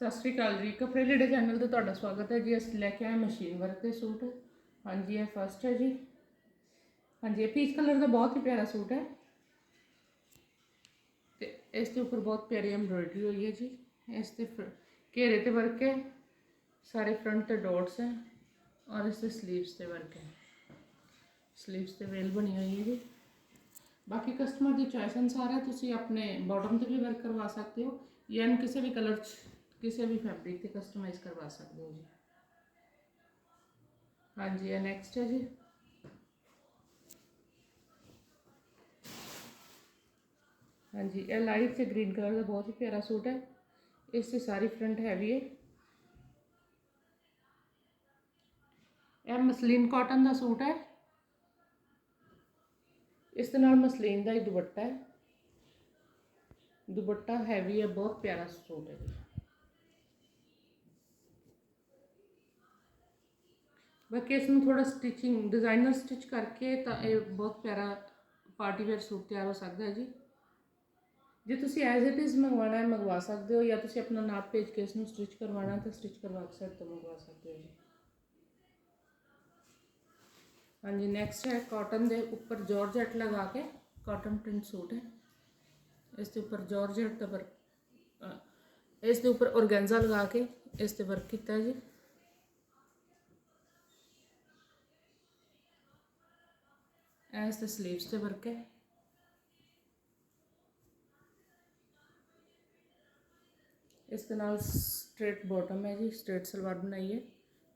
ਸਤਿ ਸ਼੍ਰੀ ਅਕਾਲ ਜੀ ਕੱਪੜੇ ਲੀੜੇ ਚੈਨਲ ਤੇ ਤੁਹਾਡਾ ਸਵਾਗਤ ਹੈ ਜੀ ਅਸੀਂ ਲੈ ਕੇ ਆਏ ਮਸ਼ੀਨ ਵਰਕ ਦੇ ਸੂਟ ਹਾਂਜੀ ਇਹ ਫਸਟ ਹੈ ਜੀ ਹਾਂਜੀ ਇਹ ਪੀਚ ਕਲਰ ਦਾ ਬਹੁਤ ਹੀ ਪਿਆਰਾ ਸੂਟ ਹੈ ਤੇ ਇਸ ਦੇ ਉੱਪਰ ਬਹੁਤ ਪਿਆਰੀ ਐਮਬ੍ਰੋਇਡਰੀ ਹੋਈ ਹੈ ਜੀ ਇਸ ਤੇ ਫਰ- ਘੇਰੇ ਤੇ ਵਰਕ ਹੈ ਸਾਰੇ ਫਰੰਟ ਤੇ ਡਾਟਸ ਹੈ ਔਰ ਇਸ ਦੇ ਸਲੀਵਸ ਤੇ ਵਰਕ ਹੈ ਸਲੀਵਸ ਤੇ ਵੇਲ ਬਣੀ ਹੋਈ ਹੈ ਜੀ ਬਾਕੀ ਕਸਟਮਰ ਦੀ ਚੋਇਸ ਅਨੁਸਾਰ ਹੈ ਤੁਸੀਂ ਆਪਣੇ ਬਾਟਮ ਤੇ ਵੀ ਵਰਕ ਕਰਵਾ ਸਕਦੇ ਹੋ ਜਾਂ ਇਹਨੂੰ ਕਿਸੇ ਵੀ ਕਲਰ 'ਚ ਕਿਸੇ ਵੀ ਫੈਬਰਿਕ ਤੇ ਕਸਟਮਾਈਜ਼ ਕਰਵਾ ਸਕਦੇ ਹੋ ਜੀ ਹਾਂਜੀ ਇਹ ਨੈਕਸਟ ਹੈ ਜੀ ਹਾਂਜੀ ਇਹ ਲਾਈਟ ਤੇ ਗ੍ਰੀਨ ਕਲਰ ਦਾ ਬਹੁਤ ਹੀ ਪਿਆਰਾ ਸੂਟ ਹੈ ਇਸ ਤੇ ਸਾਰੀ ਫਰੰਟ ਹੈਵੀ ਹੈ ਇਹ ਮਸਲੀਨ ਕਾਟਨ ਦਾ ਸੂਟ ਹੈ ਇਸ ਦੇ ਨਾਲ ਮਸਲੀਨ ਦਾ ਹੀ ਦੁਪੱਟਾ ਹੈ ਦੁਪੱਟਾ ਹੈਵੀ ਹੈ ਬਹੁਤ ਪਿਆਰਾ ਸੂਟ ਹੈ ਜੀ ਬਾਕੀ ਇਸ ਨੂੰ ਥੋੜਾ ਸਟਿਚਿੰਗ ਡਿਜ਼ਾਈਨਰ ਸਟਿਚ ਕਰਕੇ ਤਾਂ ਇਹ ਬਹੁਤ ਪਿਆਰਾ ਪਾਰਟੀ ਵੇਅਰ ਸੂਟ ਤਿਆਰ ਹੋ ਸਕਦਾ ਹੈ ਜੀ ਜੇ ਤੁਸੀਂ ਐਜ਼ ਇਟ ਇਜ਼ ਮੰਗਵਾਉਣਾ ਹੈ ਮੰਗਵਾ ਸਕਦੇ ਹੋ ਜਾਂ ਤੁਸੀਂ ਆਪਣਾ ਨਾਪ ਭੇਜ ਕੇ ਇਸ ਨੂੰ ਸਟਿਚ ਕਰਵਾਉਣਾ ਹੈ ਤਾਂ ਸਟਿਚ ਕਰਵਾ ਕੇ ਸਾਡੇ ਤੋਂ ਮੰਗਵਾ ਸਕਦੇ ਹੋ ਜੀ ਹਾਂਜੀ ਨੈਕਸਟ ਹੈ ਕਾਟਨ ਦੇ ਉੱਪਰ ਜਾਰਜਟ ਲਗਾ ਕੇ ਕਾਟਨ ਪ੍ਰਿੰਟ ਸੂਟ ਹੈ ਇਸ ਦੇ ਉੱਪਰ ਜਾਰਜਟ ਦਾ ਵਰਕ ਅ, ਇਸ ਦੇ ਉੱਪਰ ਔਰਗੈਂਜ਼ਾ ਲਗਾ ਕੇ ਇਸ ਤੇ ਵਰਕ ਕੀਤਾ ਹੈ ਜੀ ਇਸ ਤੇ ਸਲੀਵਸ ਤੇ ਵਰਕ ਹੈ ਇਸ ਦੇ ਨਾਲ ਸਟ੍ਰੇਟ ਬਾਟਮ ਹੈ ਜੀ ਸਟ੍ਰੇਟ ਸਲਵਾਰ ਬਣਾਈ ਹੈ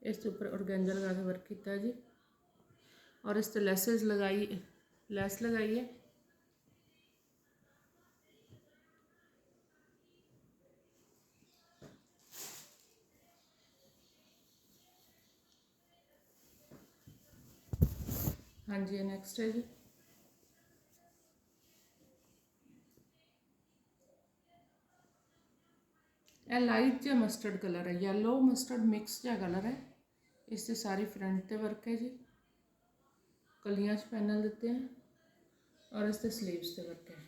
ਇਸ ਦੇ ਉੱਪਰ ਔਰਗੈਂਜ਼ਾ ਲਗਾ ਕੇ ਵਰਕ ਕੀਤਾ ਹੈ ਜੀ और इस पे लेसेस लगाई लेस लगाई है हाँ जी नेक्स्ट है जी ਇਹ ਲਾਈਟ ਜਿਹਾ ਮਸਟਰਡ ਕਲਰ ਹੈ ਯੈਲੋ ਮਸਟਰਡ ਮਿਕਸ ਜਿਹਾ ਕਲਰ ਹੈ ਇਸ ਤੇ ਸਾਰੀ ਫਰੰਟ ਤੇ ਵਰਕ ਹੈ ਜੀ ਕਲੀਆਂ 'ਚ ਪੈਨਲ ਦਿੱਤੇ ਹਨ ਔਰ ਇਸ ਤੇ ਸਲੀਵਸ ਤੇ ਵਰਕ ਹੈ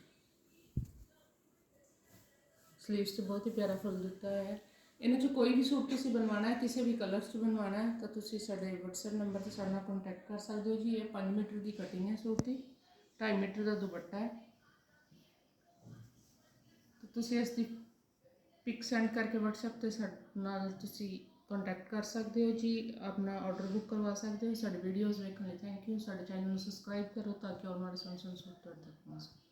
ਸਲੀਵਸ ਤੇ ਬਹੁਤ ਹੀ ਪਿਆਰਾ ਫੁੱਲ ਦਿੱਤਾ ਹੈ ਇਹਨਾਂ 'ਚ ਕੋਈ ਵੀ ਸੂਟ ਤੁਸੀਂ ਬਣਵਾਉਣਾ ਹੈ, ਕਿਸੇ ਵੀ ਕਲਰ 'ਚ ਬਣਵਾਉਣਾ ਹੈ, ਤਾਂ ਤੁਸੀਂ ਸਾਡੇ WhatsApp ਨੰਬਰ ਤੇ ਸਾਡੇ ਨਾਲ ਕੰਟੈਕਟ ਕਰ ਸਕਦੇ ਹੋ ਜੀ। ਇਹ 5 ਮੀਟਰ ਦੀ ਕਟਿੰਗ ਹੈ ਸੂਟ ਦੀ 2.5 ਮੀਟਰ ਦਾ ਦੁਪੱਟਾ ਹੈ। ਤਾਂ ਤੁਸੀਂ ਇਸ ਦੀ ਪਿਕ ਸੈਂਡ ਕਰਕੇ WhatsApp ਤੇ ਸਾਡੇ ਨਾਲ ਤੁਸੀਂ ਕੰਟੈਕਟ ਕਰ ਸਕਦੇ ਹੋ ਜੀ। ਆਪਣਾ ਆਰਡਰ ਬੁੱਕ ਕਰਵਾ ਸਕਦੇ ਹੋ। ਸਾਡੇ ਵੀਡੀਓਜ਼ ਵੇਖਣ ਲਈ ਥੈਂਕ ਯੂ ਸਾਡੇ ਚੈਨਲ ਨੂੰ ਸਬਸਕ੍ਰਾਈਬ ਕਰੋ ਤਾਂ ਕਿ ਆਉਣ ਵਾਲੇ ਸੰਸਨ ਸੂਟ ਤੁਹਾਡੇ ਤੱਕ ਪਹੁੰਚ ਸਕੇ।